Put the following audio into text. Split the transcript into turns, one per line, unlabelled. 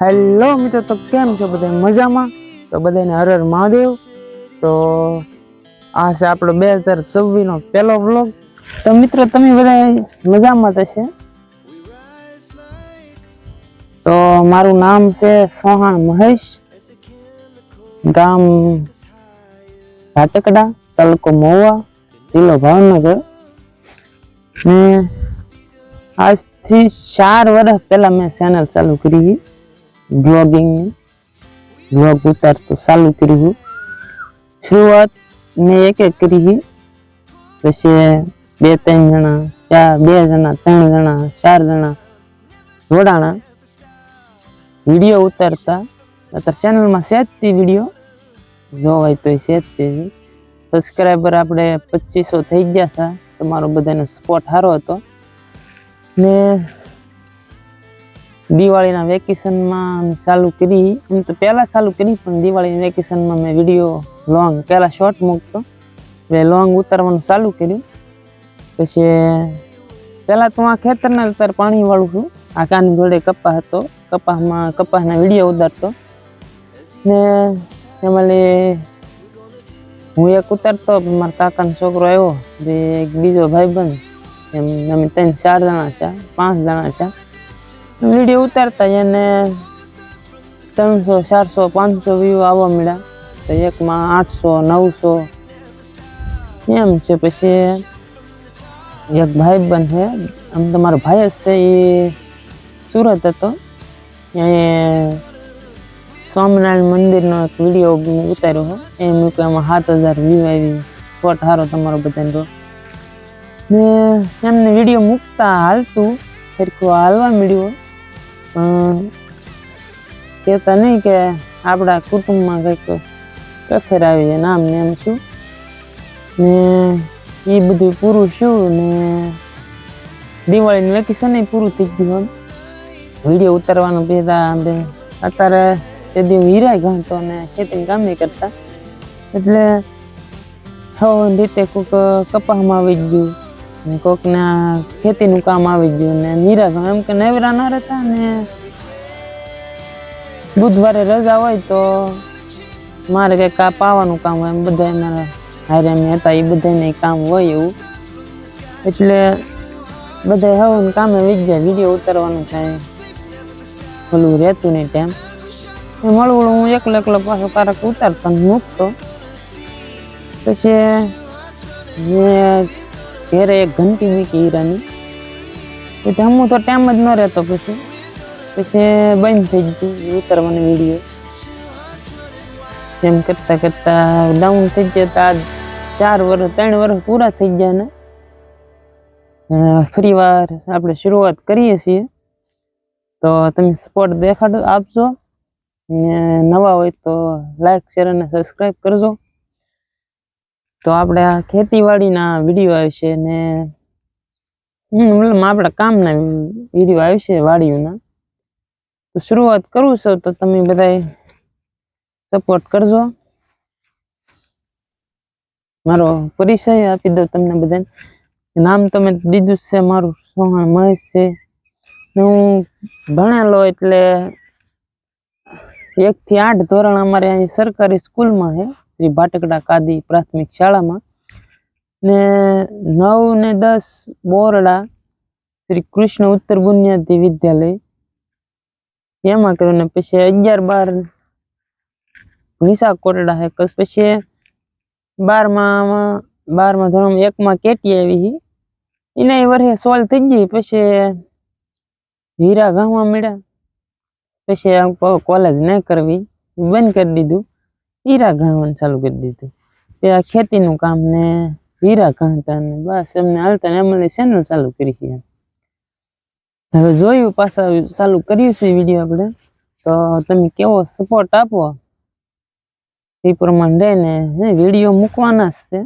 Hello મિત્રો, તો કેમ છો બધા મજામાં? તો બધાને હર મહાદેવ. તો આ છે આપણો બે હજાર છવ્વીસનો પહેલો વ્લોગ તો મિત્રો, તમે બધા મજામાં થશે તો મારું નામ છે સોહાણ મહેશ. ગામ ભાટકડા તાલુકો મહુવા, જિલ્લો ભાવનગર. ને આજથી ચાર વર્ષ પહેલાં મેં ચેનલ ચાલુ કરી બ્લોગિંગ, બ્લોગ ઉતારતું ચાલુ કર્યું શરૂઆત મેં એક એક કરી પછી બે ત્રણ જણા, ચાર, બે જણા, ત્રણ જણા, ચાર જણા, જોડાણા. વીડિયો ઉતારતા. અત્યારે ચેનલમાં સેજતી વીડિયો. જોવાય તો સેજતી સબસ્ક્રાઈબર આપણે પચીસો થઈ ગયા હતા. તમારો બધાનો સપોર્ટ સારો હતો. ને દિવાળીના વેકેશનમાં ચાલુ કરી, એમ તો પહેલાં ચાલુ કરી, પણ દિવાળીના વેકેશનમાં મેં વીડિયો લોંગ પહેલાં શોર્ટ મૂકતો. એટલે લોંગ ઉતારવાનું ચાલુ કર્યું. પછી, પહેલાં તો આ ખેતરના અત્યારે પાણીવાળું હતું આ કાની જોડે કપા હતો. કપાસમાં કપાસના વીડિયો ઉતારતો. ને એમાં હું એક ઉતારતો મારા કાકાનો છોકરો આવ્યો. જે એક બીજો ભાઈબંધ. એમ, અમે ત્રણ, ચાર જણા છે પાંચ જણા છે વીડિયો ઉતારતા એને ત્રણસો, ચારસો, પાંચસો વ્યૂ આવવા મળ્યા. તો એકમાં આઠસો, નવસો, એમ છે પછી એક ભાઈબંધ છે. આમ તમારો ભાઈ જ છે એ સુરત હતો. એ સ્વામિનારાયણ મંદિરનો એક વીડિયો ઉતાર્યો હો એ મૂક્યો એમાં સાત હજાર વ્યૂ આવી. ફોટ સારો તમારો બધાને તો. ને એમને વીડિયો મૂકતા હાલતું. સરખું હાલવા મળ્યું. કહેતા નહીં કે આપણા કુટુંબમાં કંઈક કથેર આવી જાય. નામ ને એમ શું? ને એ બધું પૂરું શું ને દિવાળીનું વેકેશન પૂરું થઈ ગયું વીડિયો ઉતારવાનું પહેલા બે અત્યારે તે દી હીરા ગણતો ને ખેતી કામ નહીં કરતા. એટલે હવે રીતે કોઈક કપાસમાં આવી ગયું. કોકના ખેતીનું કામ આવી ગયું ને નિરાશ એમ કે નવરા ના રહેતા ને બુધવારે રજા હોય તો મારે કંઈક કા પાવાનું કામ હોય એમ બધા મારા હારે એમ હતા એ બધાને કામ હોય એવું. એટલે બધા હવે કામે વીજ જાય, વીડિયો ઉતારવાનું થાય. ઓલું રહેતું નહીં ટાઈમ એ મળવું હું એકલો એકલો પાછો કારક ઉતારતો મૂકતો. પછી મેં ઘેરે એક ઘંટી મૂકી હીરાની. પછી હું તો ટાઈમ જ ન રહેતો પછી. પછી બંધ થઈ ગયું ઉતારવાની વીડિયો. એમ કરતા કરતા ડાઉન થઈ ગયા તા ચાર વર્ષ ત્રણ વર્ષ પૂરા થઈ ગયા ને. ફરી વાર આપણે શરૂઆત કરીએ છીએ. તો તમે સપોર્ટ દેખાડો આપજો. નવા હોય તો લાઈક શેર અને સબસ્ક્રાઈબ કરજો. તો આપણે ખેતીવાડીના વીડિયો આવશે ને આપણા કામના વીડિયો આવશે વાડીઓના. તો શરૂઆત કરું છું, તો તમે બધા સપોર્ટ કરજો. મારો પરિચય આપી દઉં તમને બધાને. નામ તો મેં દીધું છે, મારું સોહાણ મહેશ છે. હું ભણેલો એટલે એક થી આઠ ધોરણ અમારે અહીં સરકારી સ્કૂલમાં છે. શ્રી ભાટકડા કાદી પ્રાથમિક શાળામાં ને નવ ને દસ બોરડા શ્રી કૃષ્ણ ઉત્તર બુનિયાદી વિદ્યાલય. એમાં કર્યું ને પછી અગિયાર બાર વિશાખ કોટડા હે પછી બારમાં બારમાં ધોરણ એકમાં કેટી આવી એને વર્ષે સોલ્વ થઈ ગઈ, પછી હીરા ગામમાં મળ્યા. પછી કોલેજ નહીં કરવી, બંધ કરી દીધું. હીરા ગાવાનું ચાલુ કરી દીધું. ત્યાં ખેતીનું કામ ને હીરા ગાતા ને બસ એમને હાલતા ને એમને ચેનલ ચાલુ કરી છે. હવે જોયું પાછા ચાલુ કર્યું છે વીડિયો આપણે. તો તમે કેવો સપોર્ટ આપો? એ પ્રમાણે રહીને વીડિયો મૂકવાના જ છે.